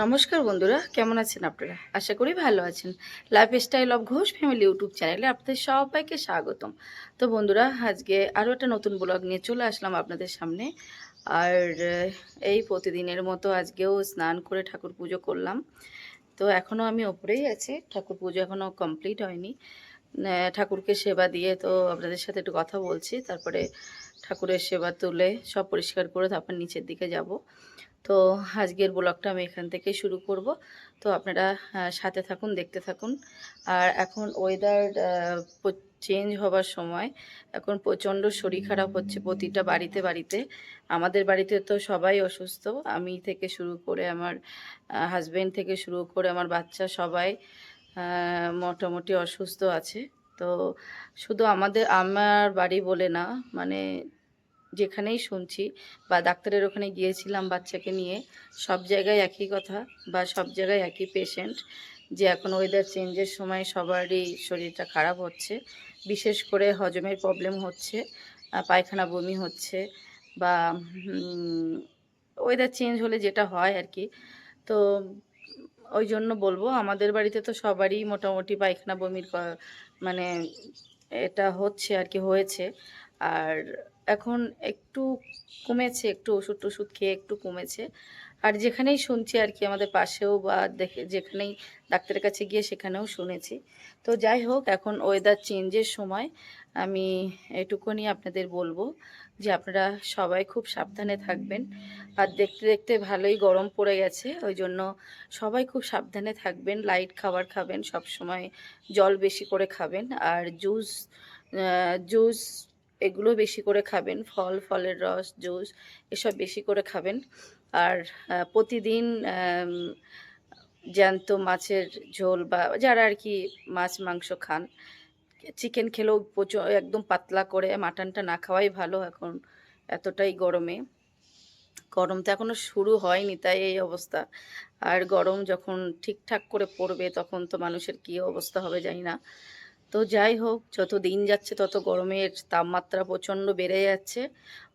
নমস্কার বন্ধুরা, কেমন আছেন আপনারা? আশা করি ভালো আছেন। Lifestyle of Ghosh family YouTube চ্যানেলে আপনাদের সবাইকে স্বাগতম। তো বন্ধুরা, আজকে আরও একটা নতুন ব্লগ নিয়ে চলে আসলাম আপনাদের সামনে। আর এই প্রতিদিনের মতো আজকেও স্নান করে ঠাকুর পুজো করলাম। তো এখনও আমি ওপরেই আছি। ঠাকুর পুজো এখনও কমপ্লিট হয়নি। ঠাকুরকে সেবা দিয়ে তো আপনাদের সাথে একটু কথা বলছি। তারপরে ঠাকুরের সেবা তুলে সব পরিষ্কার করে তারপর নিচের দিকে যাব। তো আজকের ব্লগটা আমি এখান থেকে শুরু করব। তো আপনারা সাথে থাকুন, দেখতে থাকুন। আর এখন ওয়েদার চেঞ্জ হবার সময় এখন প্রচণ্ড শরীর খারাপ হচ্ছে প্রতিটা বাড়িতে বাড়িতে। আমাদের বাড়িতে তো সবাই অসুস্থ। আমি থেকে শুরু করে আমার হাজবেন্ড থেকে শুরু করে আমার বাচ্চা সবাই মোটামুটি অসুস্থ আছে। তো শুধু আমাদের, আমার বাড়ি বলে না মানে যেখানেই শুনছি বা ডাক্তারের ওখানে গিয়েছিলাম বাচ্চাকে নিয়ে, সব জায়গায় একই কথা বা সব জায়গায় একই পেশেন্ট যে এখন ওয়েদার চেঞ্জের সময় সবারই শরীরটা খারাপ হচ্ছে। বিশেষ করে হজমের প্রবলেম হচ্ছে পায়খানা বমি হচ্ছে বা ওয়েদার চেঞ্জ হলে যেটা হয় আর কি। তো ওই জন্য বলব, আমাদের বাড়িতে তো সবারই মোটামুটি পায়খানা বমির মানে এটা হচ্ছে আর কি, হয়েছে। আর এখন একটু কমেছে, একটু ওষুধ টষুধ খেয়ে একটু কমেছে। আর যেখানেই শুনছি আর কি আমাদের পাশেও বা দেখে, যেখানেই ডাক্তারের কাছে গিয়ে সেখানেও শুনেছি। তো যাই হোক, এখন ওয়েদার চেঞ্জের সময় আমি এটুকুনি আপনাদের বলব যে আপনারা সবাই খুব সাবধানে থাকবেন। আর দেখতে দেখতে ভালোই গরম পড়ে গেছে, ওই জন্য সবাই খুব সাবধানে থাকবেন লাইট খাবার খাবেন সব সময় জল বেশি করে খাবেন। আর জুস জুস এগুলো বেশি করে খাবেন। ফল, ফলের রস, জুস, এসব বেশি করে খাবেন। আর প্রতিদিন জ্যান্ত মাছের ঝোল বা যারা আর কি মাছ, মাংস খান চিকেন খেলেও প্রচুর, একদম পাতলা করে মাটনটা না খাওয়াই ভালো এখন এতটাই গরমে। গরম তো এখনও শুরু হয়নি তাই এই অবস্থা। আর গরম যখন ঠিকঠাক করে পড়বে তখন তো মানুষের কী অবস্থা হবে জানি না। তো যাই হোক যত দিন যাচ্ছে তত গরমের তাপমাত্রা প্রচণ্ড বেড়ে যাচ্ছে।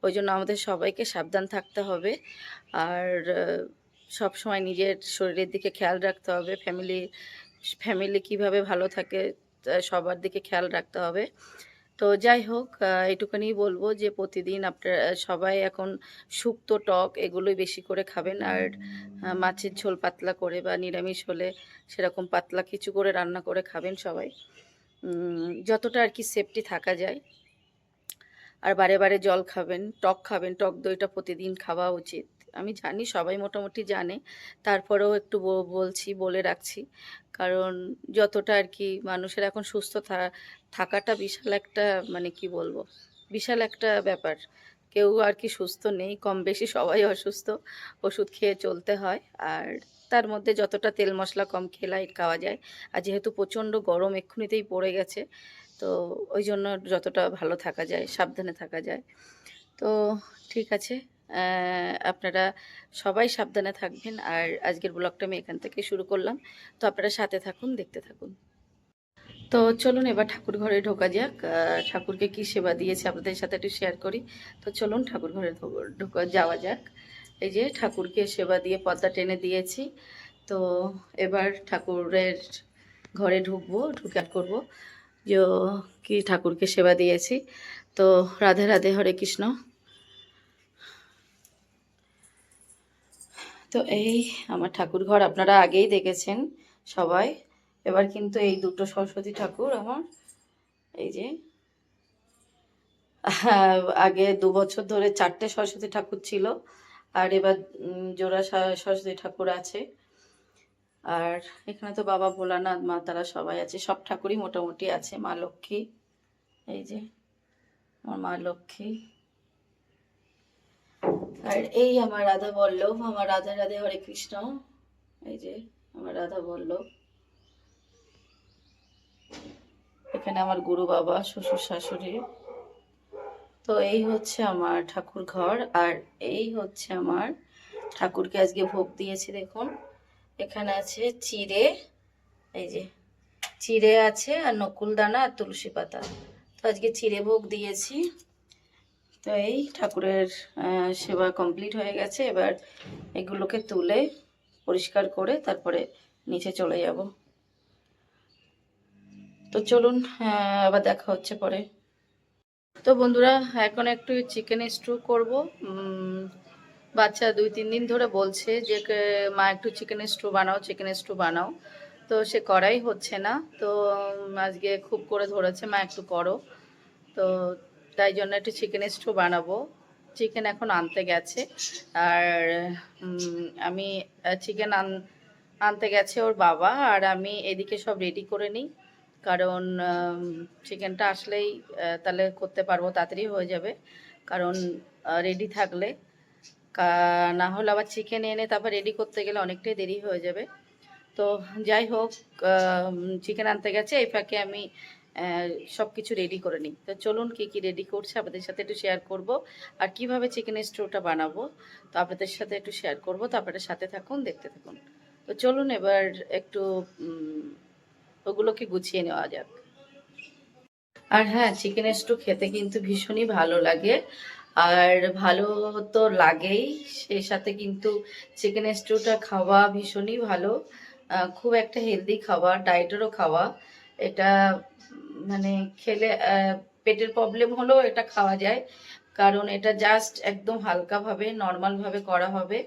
ওই জন্য আমাদের সবাইকে সাবধান থাকতে হবে। আর সব সময় নিজের শরীরের দিকে খেয়াল রাখতে হবে। ফ্যামিলি ফ্যামিলি কীভাবে ভালো থাকে সবার দিকে খেয়াল রাখতে হবে। তো যাই হোক আহ, বলব যে প্রতিদিন আপনারা সবাই এখন শুক্তো টক এগুলোই বেশি করে খাবেন। আর মাছের ঝোল পাতলা করে বা নিরামিষ হলে সেরকম পাতলা কিছু করে রান্না করে খাবেন সবাই। যতটা আর কি সেফটি থাকা যায়। আর বারে বারে জল খাবেন, টক খাবেন, টক দইটা প্রতিদিন খাওয়া উচিত। আমি জানি সবাই মোটামুটি জানে, তারপরেও একটু বলছি, বলে রাখছি। কারণ যতটা আর কি মানুষের এখন সুস্থ থাকাটা বিশাল একটা মানে কি বলব, বিশাল একটা ব্যাপার। কেউ আর কি সুস্থ নেই, কম বেশি সবাই অসুস্থ, ওষুধ খেয়ে চলতে হয়। আর তার মধ্যে যতটা তেল মশলা কম খেয়ে লাইট খাওয়া যায়। আর যেহেতু প্রচণ্ড গরম এক্ষুনিতেই পড়ে গেছে, তো ওই জন্য যতটা ভালো থাকা যায়, সাবধানে থাকা যায়। তো ঠিক আছে আপনারা সবাই সাবধানে থাকবেন। আর আজকের ব্লগটা আমি এখান থেকে শুরু করলাম। তো আপনারা সাথে থাকুন, দেখতে থাকুন। তো চলুন, এবার ঠাকুর ঘরে ঢোকা যাক। ঠাকুরকে কি সেবা দিয়েছে, আপনাদের সাথে একটু শেয়ার করি। তো চলুন, ঠাকুর ঘরে ঢোকা, যাওয়া যাক। এই যে ঠাকুরকে সেবা দিয়ে পর্দা টেনে দিয়েছি। তো এবার ঠাকুরের ঘরে ঢুকবো ঢুকে করব। যে, কি ঠাকুরকে সেবা দিয়েছি। তো রাধে রাধে হরে কৃষ্ণ। তো এই আমার ঠাকুর ঘর আপনারা আগেই দেখেছেন সবাই। এবার কিন্তু এই দুটো সরস্বতী ঠাকুর আমার। এই যে আগে দু বছর ধরে চারটে সরস্বতী ঠাকুর ছিল। আর এবার জোড়া সরস্বতী ঠাকুর আছে। আর এখানে তো বাবা ভোলানাথ, মা তারা সবাই আছে। সব ঠাকুরই মোটামুটি আছে। মা লক্ষ্মী, এই যে আমার মা লক্ষ্মী। আর এই আমার রাধা বল্লভ, আমার রাধা, রাধে হরে কৃষ্ণ। এই যে আমার রাধা বল্লভ। এখানে আমার গুরু বাবা, শ্বশুর শাশুড়ি। তো এই হচ্ছে আমার ঠাকুর ঘর আর এই হচ্ছে আমার ঠাকুরকে আজকে ভোগ দিয়েছি, দেখুন। এখানে আছে চিড়ে, এই যে চিড়ে আছে আর নকুল দানা আর তুলসী পাতা। তো আজকে চিড়ে ভোগ দিয়েছি। তো এই ঠাকুরের সেবা কমপ্লিট হয়ে গেছে। এবার এগুলোকে তুলে পরিষ্কার করে তারপরে নিচে চলে যাব। তো চলুন আবার দেখা হচ্ছে পরে। তো বন্ধুরা, এখন একটু চিকেন স্টু করব। বাচ্চা দুই তিন দিন ধরে বলছে যে মা একটু চিকেন স্টু বানাও চিকেন স্টু বানাও। তো সে করাই হচ্ছে না। তো আজকে খুব করে ধরেছে, মা একটু করো। তো তাই জন্য একটু চিকেন স্টু বানাবো। চিকেন এখন আনতে গেছে। আর আমি চিকেন আন, আনতে গেছে ওর বাবা। আর আমি এদিকে সব রেডি করে নিই। কারণ চিকেনটা আসলেই তাহলে করতে পারব, তাড়াতাড়ি হয়ে যাবে। কারণ রেডি থাকলে না হলে আবার চিকেন এনে তারপর রেডি করতে গেলে অনেকটাই দেরি হয়ে যাবে। তো যাই হোক চিকেন আনতে গেছে, এই ফাঁকে আমি সব কিছু রেডি করে নিই। তো চলুন কি কি রেডি করছে, আপনাদের সাথে একটু শেয়ার করব। আর কীভাবে চিকেনের স্টোটা বানাবো, তো আপনাদের সাথে একটু শেয়ার করব, তো আপনাদের সাথে থাকুন, দেখতে থাকুন। তো চলুন এবার একটু ওগুলোকে গুছিয়ে নেওয়া যাক। আর হ্যাঁ চিকেন স্টু খেতে কিন্তু ভীষণই ভালো লাগে। আর ভালো তো লাগেই, সেই সাথে কিন্তু চিকেন স্টুটা খাওয়া ভীষণই ভালো। খুব একটা হেলদি খাবার ডায়েটেরও খাওয়া। এটা মানে খেলে পেটের প্রবলেম হলেও এটা খাওয়া যায়। কারণ এটা জাস্ট একদম হালকাভাবে নর্মালভাবে করা হবে।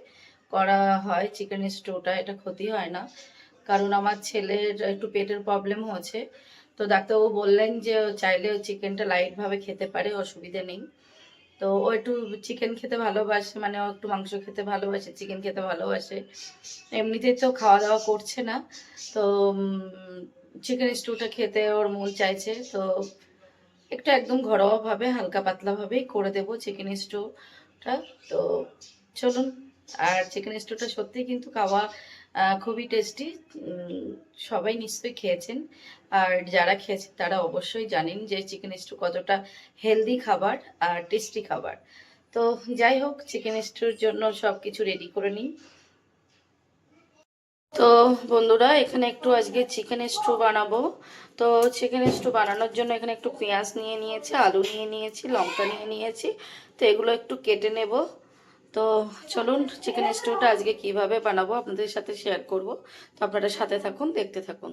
করা হয় চিকেন স্টুটা এটা ক্ষতি হয় না। কারণ আমার ছেলের একটু পেটের প্রবলেম হয়েছে। তো ডাক্তারবাবু বললেন যে চাইলে চিকেনটা লাইটভাবে খেতে পারে, অসুবিধে নেই। তো ও একটু চিকেন খেতে ভালোবাসে মানে ও একটু মাংস খেতে ভালোবাসে চিকেন খেতে ভালোবাসে। এমনিতেই তো খাওয়া দাওয়া করছে না। তো চিকেন স্টুটা খেতে ওর মন চাইছে। তো একটু একদম ঘরোয়াভাবে হালকা পাতলাভাবেই করে দেবো চিকেন স্টুটা তো চলুন, আর চিকেন স্টুটা সত্যিই কিন্তু খাওয়া খুবই টেস্টি সবাই নিশ্চয়ই খেয়েছেন। আর যারা খেয়েছেন, তারা অবশ্যই জানেন যে চিকেন স্টু কতটা হেলদি খাবার আর টেস্টি খাবার। তো যাই হোক চিকেন স্টুর জন্য সব কিছু রেডি করে নিই তো বন্ধুরা, এখানে একটু আজকে চিকেন স্টু বানাবো। তো চিকেন স্টু বানানোর জন্য এখানে একটু পেঁয়াজ নিয়ে নিয়েছি, আলু নিয়ে নিয়েছি, লঙ্কা নিয়ে নিয়েছি। তো এগুলো একটু কেটে নেব। তো চলুন চিকেন স্টুটা আজকে কীভাবে বানাবো আপনাদের সাথে শেয়ার করব। তো আপনারা সাথে থাকুন, দেখতে থাকুন।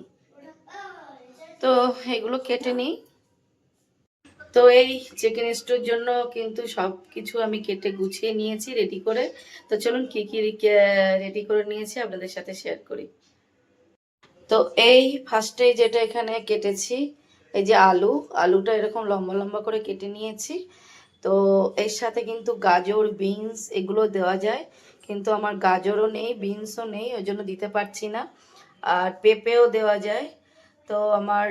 তো এগুলো কেটে নিই। তো এই চিকেন স্টুর জন্য কিন্তু সব কিছু আমি কেটে গুছিয়ে নিয়েছি রেডি করে। তো চলুন কি কি রেডি করে নিয়েছি আপনাদের সাথে শেয়ার করি। তো এই ফার্স্টে যেটা এখানে কেটেছি, এই যে আলু, আলুটা এরকম লম্বা লম্বা করে কেটে নিয়েছি। তো এর সাথে কিন্তু গাজর বিনস এগুলো দেওয়া যায়। কিন্তু আমার গাজরও নেই বিনসও নেই, ওই জন্য দিতে পারছি না। আর পেঁপেও দেওয়া যায়। তো আমার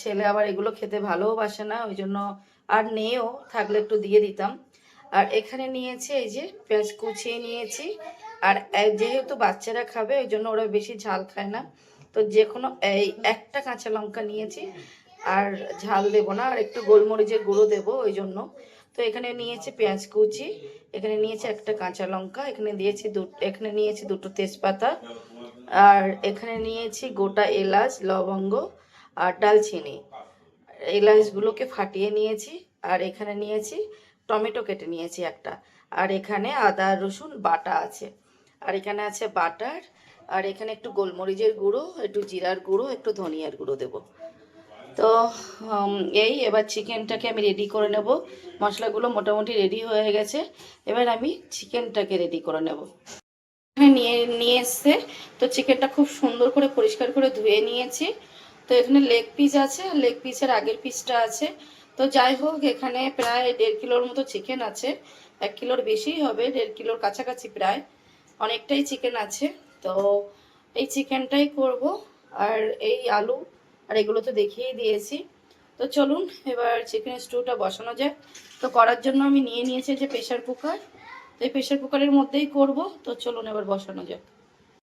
ছেলে আবার এগুলো খেতে ভালোবাসে না, ওই জন্য আর নেও থাকলে একটু দিয়ে দিতাম। আর এখানে নিয়েছি এই যে পেঁয়াজ কুচিয়ে নিয়েছি। আর যেহেতু বাচ্চারা খাবে, ওই জন্য ওরা বেশি ঝাল খায় না। তো যে কোনো, এই একটা কাঁচা লঙ্কা নিয়েছি। আর ঝাল দেবো না, আর একটু গোলমরিচের গুঁড়ো দেবো, ওই জন্য। তো এখানে নিয়েছি পেঁয়াজ কুচি, এখানে নিয়েছি একটা কাঁচা লঙ্কা, এখানে দিয়েছি দু, এখানে নিয়েছি দুটো তেজপাতা, আর এখানে নিয়েছি গোটা এলাচ, লবঙ্গ আর ডালচিনি। এলাচগুলোকে ফাটিয়ে নিয়েছি, আর এখানে নিয়েছি টমেটো কেটে নিয়েছি একটা, আর এখানে আদা, রসুন, বাটা আছে। আর এখানে আছে বাটার, আর এখানে একটু গোলমরিচের গুঁড়ো, একটু জিরার গুঁড়ো, একটু ধনিয়ার গুঁড়ো দেবো। তো এই এবার চিকেনটাকে আমি রেডি করে নেব। মশলাগুলো মোটামুটি রেডি হয়ে গেছে। এবার আমি চিকেনটাকে রেডি করে নেব। এখানে নিয়ে নিয়ে এসছে। তো চিকেনটা খুব সুন্দর করে পরিষ্কার করে ধুয়ে নিয়েছি। তো এখানে লেগ পিস আছে। আর লেগ পিসের আগের পিসটা আছে। তো যাই হোক, এখানে প্রায় দেড় কিলোর মতো চিকেন আছে। এক কিলোর বেশিই হবে, দেড় কিলোর কাছাকাছি প্রায়। অনেকটাই চিকেন আছে। তো এই চিকেনটাই করব। আর এই আলু আর এগুলো তো দেখিয়েই দিয়েছি। তো চলুন, এবার চিকেন স্টুটা বসানো যায় তো করার জন্য আমি নিয়ে নিয়েছি যে প্রেশার কুকার তো এই প্রেশার কুকারের মধ্যেই করব। তো চলুন এবার বসানো যাক।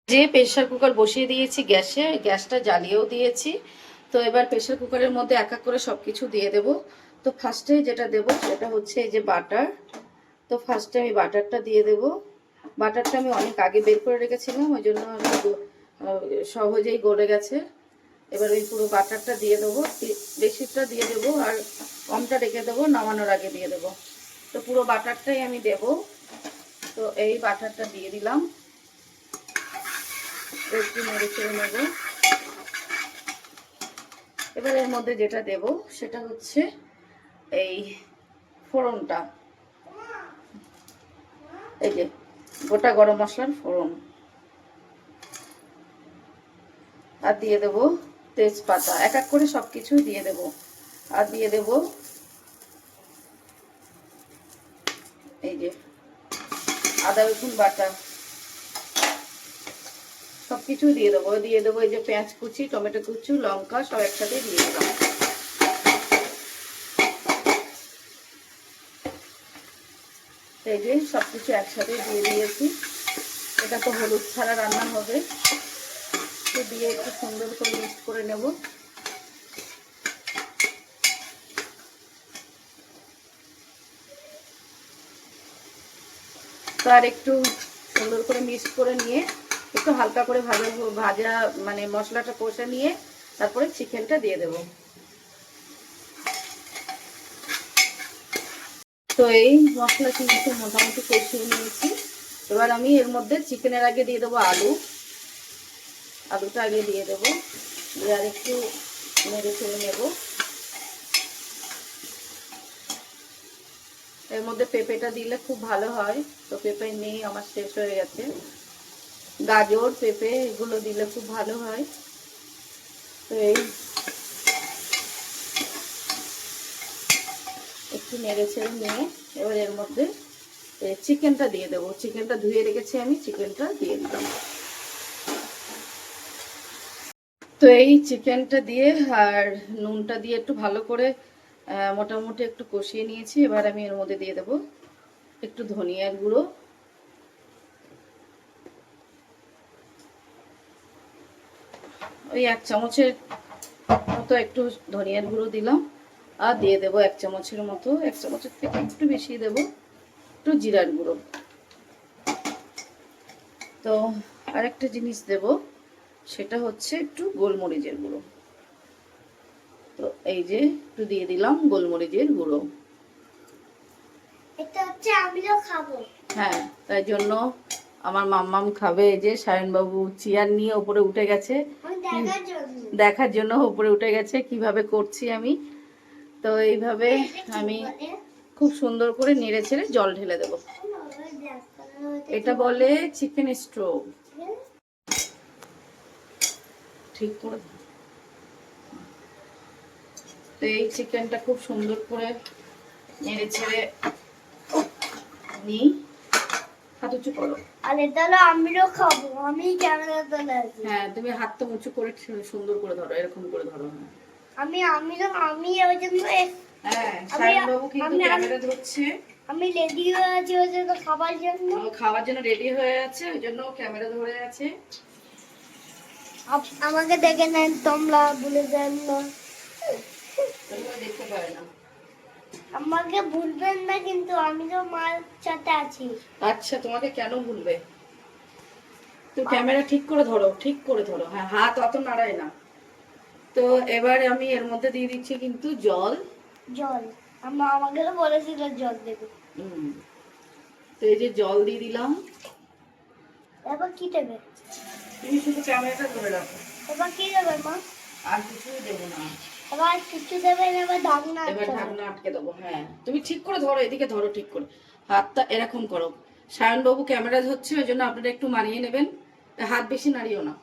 যে প্রেশার কুকার বসিয়ে দিয়েছি গ্যাসে, গ্যাসটা জ্বালিয়েও দিয়েছি। তো এবার প্রেশার কুকারের মধ্যে এক এক করে সব কিছু দিয়ে দেব। তো ফার্স্টে যেটা দেব সেটা হচ্ছে এই যে বাটার তো ফার্স্টে আমি বাটারটা দিয়ে দেব। বাটারটা আমি অনেক আগে বের করে রেখেছিলাম, ওই জন্য আমি সহজেই গলে গেছে। এবার ওই পুরো বাটারটা দিয়ে দেবো বেশিটা দিয়ে দেবো আর কমটা রেখে দেবো, নামানোর আগে দিয়ে দেবো। তো পুরো বাটারটাই আমি দেব। তো এই বাটারটা দিয়ে দিলাম। একটু নেড়ে ছেড়ে নেব। এবার এর মধ্যে যেটা দেব, সেটা হচ্ছে এই ফোড়নটা। এই যে, গোটা গরম মশলার ফোড়ন। আর দিয়ে দেব তেজপাতা, এক এক করে সব কিছুই দিয়ে দেব। আর দিয়ে দেব এই যে আদা, রসুন বাটা। সব কিছু দিয়ে দেবো। দিয়ে দেবো এই যে পেঁয়াজ কুচি, টমেটো কুচি, লঙ্কা, সব একসাথে দিয়ে দিলাম এই যে সব কিছু একসাথে দিয়ে দিয়েছি। এটা তো হলুদ ছাড়া রান্না হবে। তো দিয়ে একটু সুন্দর করে মিক্স করে নেব। তো আর একটু সুন্দর করে মিক্স করে নিয়ে একটু হালকা করে ভাজা ভাজা মানে মশলাটা কষে নিয়ে তারপরে চিকেনটা দিয়ে দেব। তো এই মশলা কিন্তু মোটামুটি কষিয়ে নিয়েছি। এবার আমি এর মধ্যে চিকেনের আগে দিয়ে দেবো আলু। আলুটা আগে দিয়ে দেবো। দিয়ে আর একটু নেড়ে চেড়ে নেব। এর মধ্যে পেঁপেটা দিলে খুব ভালো হয়। তো পেঁপে নেই, আমার শেষ হয়ে গেছে। গাজর, পেঁপে এগুলো দিলে খুব ভালো হয়। তো এই একটু নেড়ে ছেড়ে নিয়ে এবার এর মধ্যে চিকেনটা দিয়ে দেবো। চিকেনটা ধুয়ে রেখেছি আমি, চিকেনটা দিয়ে দিলাম। তো এই চিকেনটা দিয়ে আর নুনটা দিয়ে একটু ভালো করে মোটামুটি একটু কষিয়ে নিয়েছি। এবার আমি এর মধ্যে দিয়ে দেবো একটু ধনিয়ার গুঁড়ো। ওই এক চামচের মতো একটু ধনিয়ার গুঁড়ো দিলাম আর দিয়ে দেবো এক চামচের মতো, এক চামচের থেকে একটু বেশি দেব একটু জিরার গুঁড়ো। তো আরেকটা জিনিস দেব। সেটা হচ্ছে একটু গোলমরিচের গুঁড়ো। তো এই যে একটু দিয়ে দিলাম গোলমরিচের গুঁড়ো। এটা হচ্ছে আমিও খাব। হ্যাঁ তাই জন্য আমার মাম্মাম খাবে এই যে সায়নবাবু চেয়ার নিয়ে ওপরে উঠে গেছে। দেখার জন্য। উপরে উঠে গেছে কীভাবে করছি আমি। তো এইভাবে আমি খুব সুন্দর করে নেড়ে ছেড়ে জল ঢেলে দেবো। এটা বলে চিকেন স্টোভ ঠিক করে তো এই চিকেনটা খুব সুন্দর করে নেড়ে ছেড়ে নিই। হাত উঁচু করো। আর আমিও খাব আমি ক্যামেরা তোলে আছি। হ্যাঁ তুমি হাতটা উঁচু করে সুন্দর করে ধরো এরকম করে ধরো। হ্যাঁ আমি আমিও আমি ওই জন্য হ্যাঁ আমি- সায়নবাবু কিন্তু ক্যামেরা ধরছে। আমি রেডি হয়ে আছি ওই জন্য খাবার জন্য। খাওয়ার জন্য রেডি হয়ে আছে ওই জন্য ক্যামেরা ধরে আছে। আমাকে দেখে নেন তোমরা ভুলে যান না। আমাকে ভুলবেন না কিন্তু আমি তো মার সাথে আছি। আচ্ছা তোমাকে কেন ভুলবে? তো ক্যামেরা ঠিক করে ধরো ঠিক করে ধরো। হ্যাঁ হাত অত নাড়ায় না। তো এবার আমি এর মধ্যে দিয়ে দিচ্ছি কিন্তু জল। জল। আমা আমাকে তো বলেছিল জল দেবে। হুম। তো এই যে জল দিয়ে দিলাম। এবার কি দেবে? তুমি শুধু ক্যামেরাটা ধরে রাখো। এবার কি দেবে মা? আর কিছুই দেবো না। এবার কিছু দেবে না এবার ঢাকনা এবার ঢাকনা আটকে দেবো হ্যাঁ। তুমি ঠিক করে ধরো এদিকে ধরো ঠিক করে। হাতটা এরকম করো। সায়নবাবু ক্যামেরা ধরছে ওই জন্য আপনারা একটু মানিয়ে নেবেন। হাত বেশি নাড়িও না।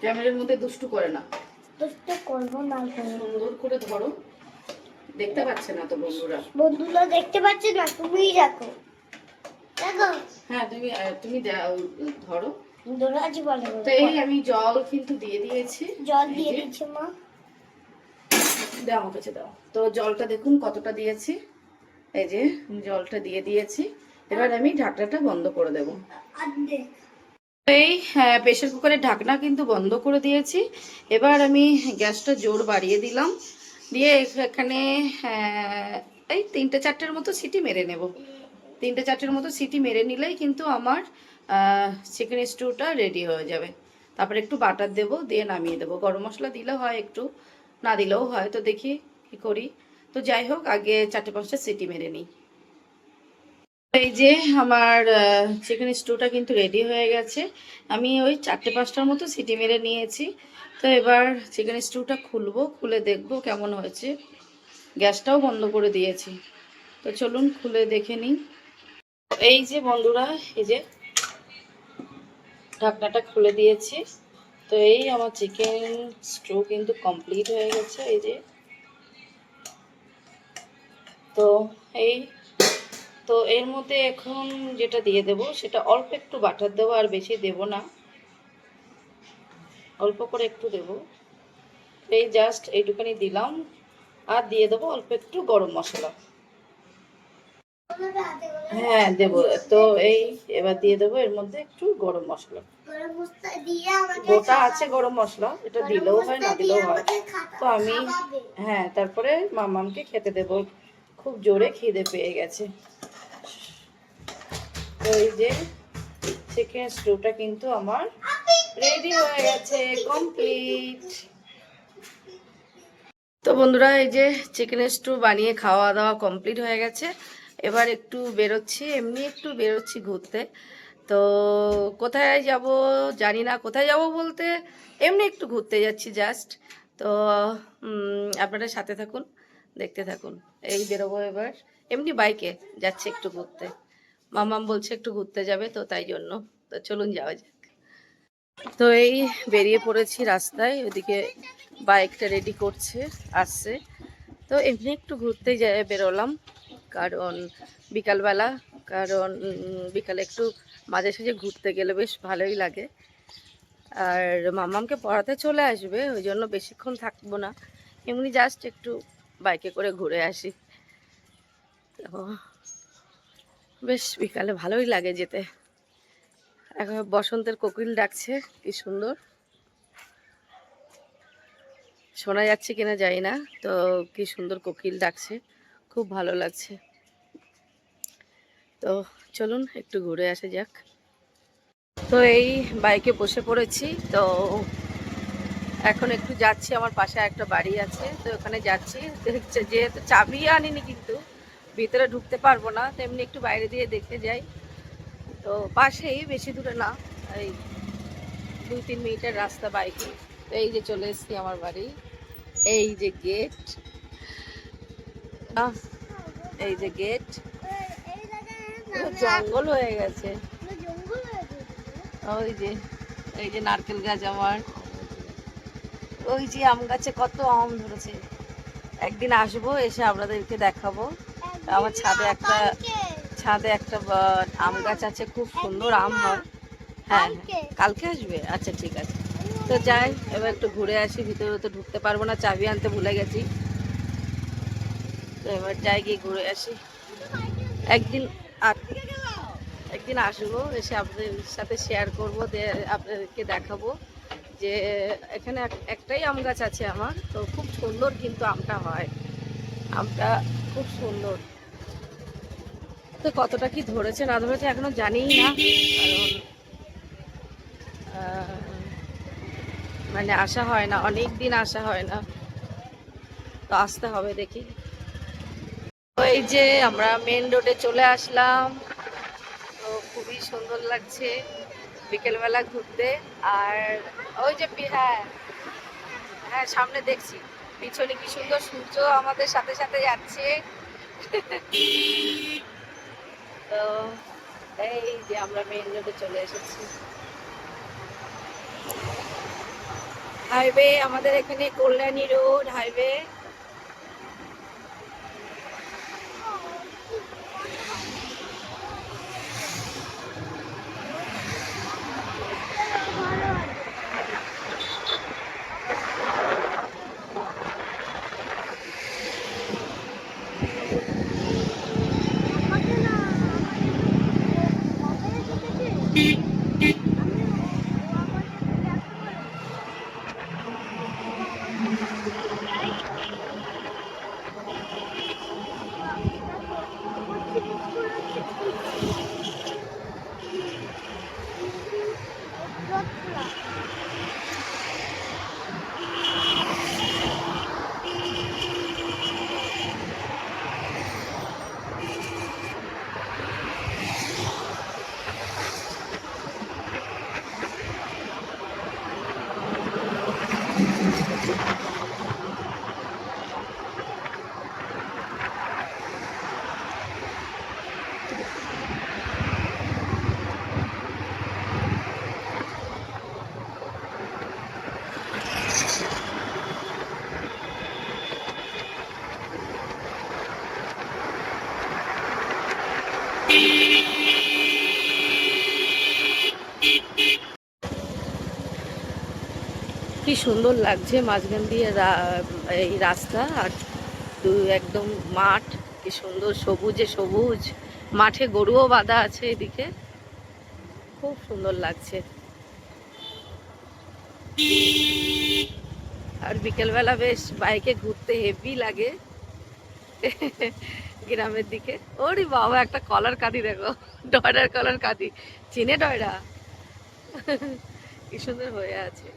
ক্যামেরার মধ্যে দুষ্টু করে না। দুষ্ট করব না। সুন্দর করে ধরো। দেখতে পাচ্ছে না তো বন্ধুরা। বন্ধুরা দেখতে পাচ্ছ না তুমিই দেখো। দেখো। হ্যাঁ তুমি তুমি ধরো। দোরাজি বলে তো এই আমি জল কিন্তু দিয়ে দিয়েছি। জল দিয়ে দিচ্ছে মা। দাও আমার কাছে দাও। তো জলটা দেখুন কতটা দিয়েছি। এই যে জলটা দিয়ে দিয়েছি। এবার আমি ঢাকনাটা বন্ধ করে দেবো। এই প্রেশার কুকারের ঢাকনা কিন্তু বন্ধ করে দিয়েছি। এবার আমি গ্যাসটা জোর বাড়িয়ে দিলাম। দিয়ে এখানে আহ, এই তিনটে চারটের মতো সিটি মেরে নেব। তিনটে চারটের মতো সিটি মেরে নিলেই কিন্তু আমার চিকেন স্টুটা রেডি হয়ে যাবে। তারপরে একটু বাটার দেব দিয়ে নামিয়ে দেবো। গরম মশলা দিলে হয় একটু না দিলেও হয়। তো দেখি কি করি। তো যাই হোক আগে চারটে পাঁচটা সিটি মেরে নিই। এই যে আমার চিকেন স্টুটা কিন্তু রেডি হয়ে গেছে। আমি ওই চারটে পাঁচটার মতো সিটি মেরে নিয়েছি। তো এবার চিকেন স্টুটা খুলবো, খুলে দেখব কেমন হয়েছে। গ্যাসটাও বন্ধ করে দিয়েছি। তো চলুন খুলে দেখে নিই। এই যে বন্ধুরা, এই যে ঢাকনাটা খুলে দিয়েছি। তো এই আমার চিকেন স্টু কিন্তু কমপ্লিট হয়ে গেছে, এই যে। তো এই তো এর মধ্যে এখন যেটা দিয়ে দেব, সেটা অল্প একটু বাটার দেবো আর বেশি দেব না। অল্প করে একটু দেব। এই জাস্ট এইটুখানি দিলাম আর দিয়ে দেবো অল্প একটু গরম মশলা। হ্যাঁ দেবো। তো এই এবার দিয়ে দেবো এর মধ্যে একটু গরম মশলা। গোটা আছে গরম মশলা, এটা দিলেও হয়, না দিলেও হয়। তো আমি হ্যাঁ তারপরে মামামকে খেতে দেব। খুব জোরে খিদে পেয়ে গেছে। তো এই যে চিকেন স্টুটা কিন্তু আমার রেডি হয়ে গেছে কমপ্লিট তো বন্ধুরা, এই যে চিকেন স্টু বানিয়ে খাওয়া দাওয়া কমপ্লিট হয়ে গেছে। এবার একটু বেরোচ্ছি, এমনি একটু বেরোচ্ছি ঘুরতে। তো কোথায় যাব জানি না, কোথায় যাব বলতে এমনি একটু ঘুরতে যাচ্ছি জাস্ট তো আপনারা সাথে থাকুন, দেখতে থাকুন। এই বেরোবো এবার। এমনি বাইকে যাচ্ছে একটু ঘুরতে। মামাম বলছে একটু ঘুরতে যাবে, তো তাই জন্য। তো চলুন যাওয়া যাক। তো এই বেরিয়ে পড়েছি রাস্তায়, ওদিকে বাইকটা রেডি করছে, আসছে। তো এমনি একটু ঘুরতে যাই বেরোলাম, কারণ বিকালবেলা, কারণ বিকালে একটু মাঝে সাঝে ঘুরতে গেলে বেশ ভালোই লাগে। আর মামামকে পড়াতে চলে আসবে, ওই জন্য বেশিক্ষণ থাকব না। এমনি জাস্ট একটু বাইকে করে ঘুরে আসি। তো বেশ, বিকালে ভালোই লাগে যেতে। এখন বসন্তের কোকিল ডাকছে, কি সুন্দর। শোনা যাচ্ছে কিনা জানি না, তো কি সুন্দর কোকিল ডাকছে, খুব ভালো লাগছে। তো চলুন, একটু ঘুরে আসা যাক। তো এই বাইকে বসে পড়েছি, তো এখন একটু যাচ্ছি, আমার পাশে একটা বাড়ি আছে, তো ওখানে যাচ্ছি। যেহেতু চাবি আনিনি কিন্তু। ভিতরে ঢুকতে পারব না, তেমনি একটু বাইরে দিয়ে দেখতে যাই। তো পাশেই, বেশি দূরে না, এই দুই তিন মিনিটের রাস্তা বাইকে। এই যে চলে এসছি আমার বাড়ি। এই যে গেট। এই যে গেট। জঙ্গল হয়ে গেছে। ওই যে, এই যে নারকেল গাছ আমার। ওই যে আম গাছে কত আম ধরেছে। একদিন আসব, এসে আপনাদেরকে দেখাবো। আমার ছাদে একটা ছাদে একটা আম গাছ আছে, খুব সুন্দর আম হয়। হ্যাঁ কালকে। হ্যাঁ আসবে? আচ্ছা ঠিক আছে। তো যাই, এবার একটু ঘুরে আসি, ভিতরে তো ঢুকতে পারব না, চাবি আনতে ভুলে গেছি। তো এবার যাই, গিয়ে ঘুরে আসি। একদিন একদিন আসব, এসে আপনাদের সাথে শেয়ার করব আপনাদেরকে দেখাবো যে এখানে এক- একটাই আম গাছ আছে আমার। তো খুব সুন্দর কিন্তু আমটা হয়। আমটা খুব সুন্দর। তো কতটা কি ধরেছে না ধরেছে এখনও জানিই না। কারণ মানে আসা হয় না, অনেক দিন আসা হয় না। তো আসতে হবে দেখি। ওই যে আমরা মেন রোডে চলে আসলাম। তো খুবই সুন্দর লাগছে বিকেলবেলা ঘুরতে। আর ওই যে হ্যাঁ হ্যাঁ সামনে দেখছি। পিছনে কি সুন্দর সূর্য আমাদের সাথে সাথে যাচ্ছে। তো এই যে আমরা মেইন রোডে চলে এসেছি। হাইওয়ে আমাদের এখানে কল্যাণী রোড হাইওয়ে সুন্দর লাগছে মাঝখান দিয়ে এই রাস্তা আর একদম মাঠ, কি সুন্দর সবুজে সবুজ। মাঠে গরুও বাঁধা আছে এদিকে। খুব সুন্দর লাগছে। আর বিকেলবেলা বেশ বাইকে ঘুরতে হেভি লাগে। গ্রামের দিকে। ওরে বাবা, একটা কলার কাঁদি দেখো। ডয়রার কলার কাঁদি। চিনে ডয়রা? কি সুন্দর হয়ে আছে।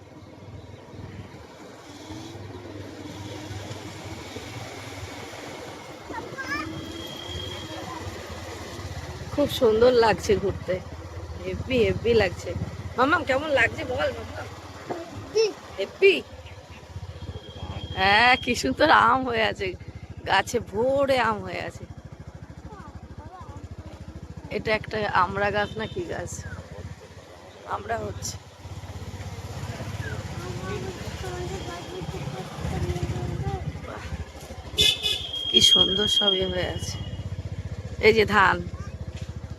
খুব সুন্দর লাগছে ঘুরতে। হেভি হেভি লাগছে। মামাম কেমন লাগছে বল হেভি হ্যাঁ কি সুন্দর আম হয়ে আছে। গাছে ভোরে আম হয়ে আছে। এটা একটা আমড়া গাছ না কি গাছ? আমরা হচ্ছে। কি সুন্দর সব ইয়ে হয়ে আছে। এই যে ধান।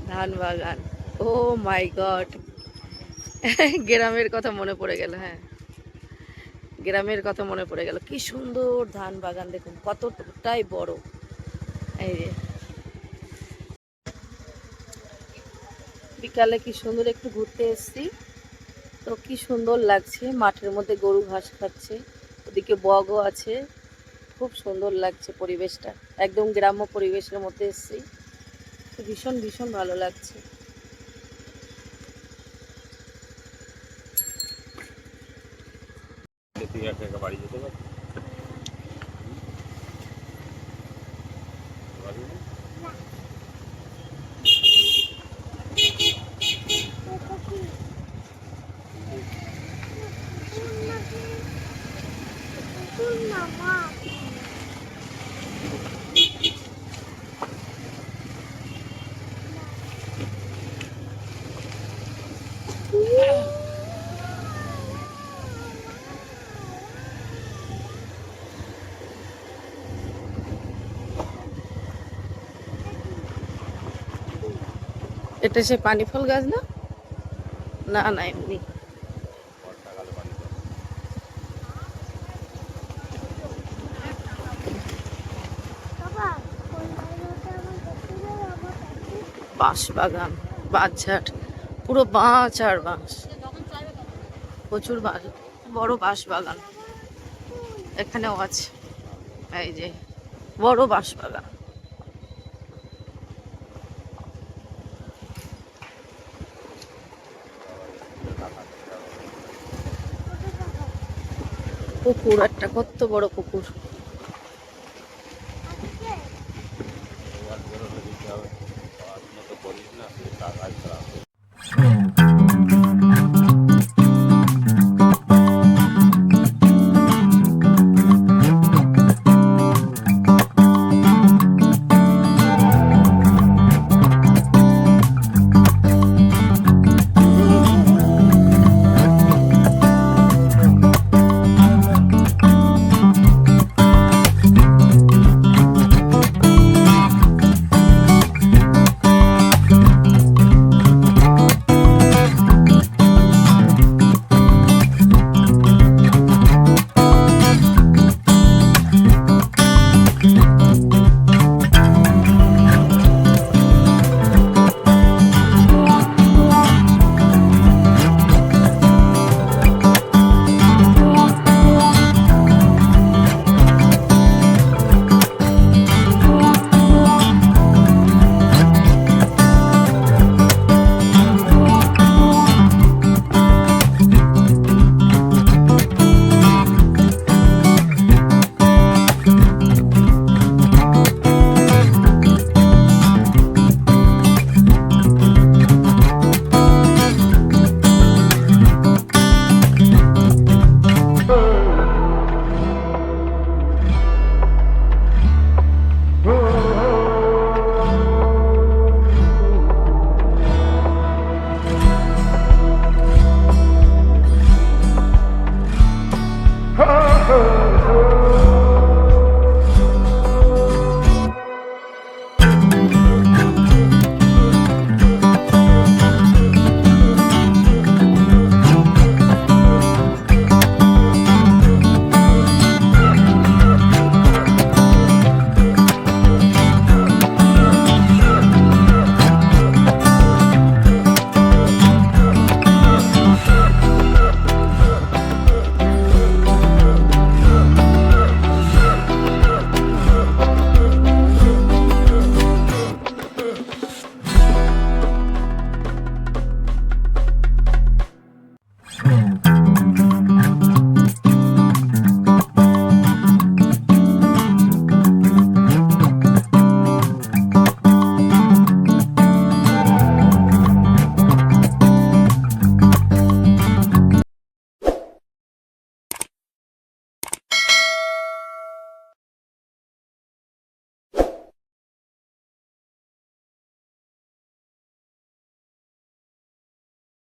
ধান বাগান। Oh my God. গ্রামের কথা মনে পড়ে গেল হ্যাঁ। গ্রামের কথা মনে পড়ে গেল। কি সুন্দর ধান বাগান, দেখুন, কতটাই বড়। এই যে। বিকালে কি সুন্দর একটু ঘুরতে এসছি। তো কি সুন্দর লাগছে, মাঠের মধ্যে গরু ঘাস খাচ্ছে, ওদিকে বগও আছে। খুব সুন্দর লাগছে পরিবেশটা। একদম গ্রাম্য পরিবেশের মধ্যে এসেছি। ভীষণ ভীষণ ভালো লাগছে। বাড়ি যেতে পারবি পারবি না? এটা সে পানি ফল গাছ না? না না, এমনি। বাঁশ বাগান বাঁশঝাট পুরো বাঁশ আর বাঁশ। প্রচুর বাঁশ, বড় বাঁশ বাগান। এখানেও আছে। এই যে, বড় বাঁশ বাগান। পুকুর একটা কত বড় পুকুর।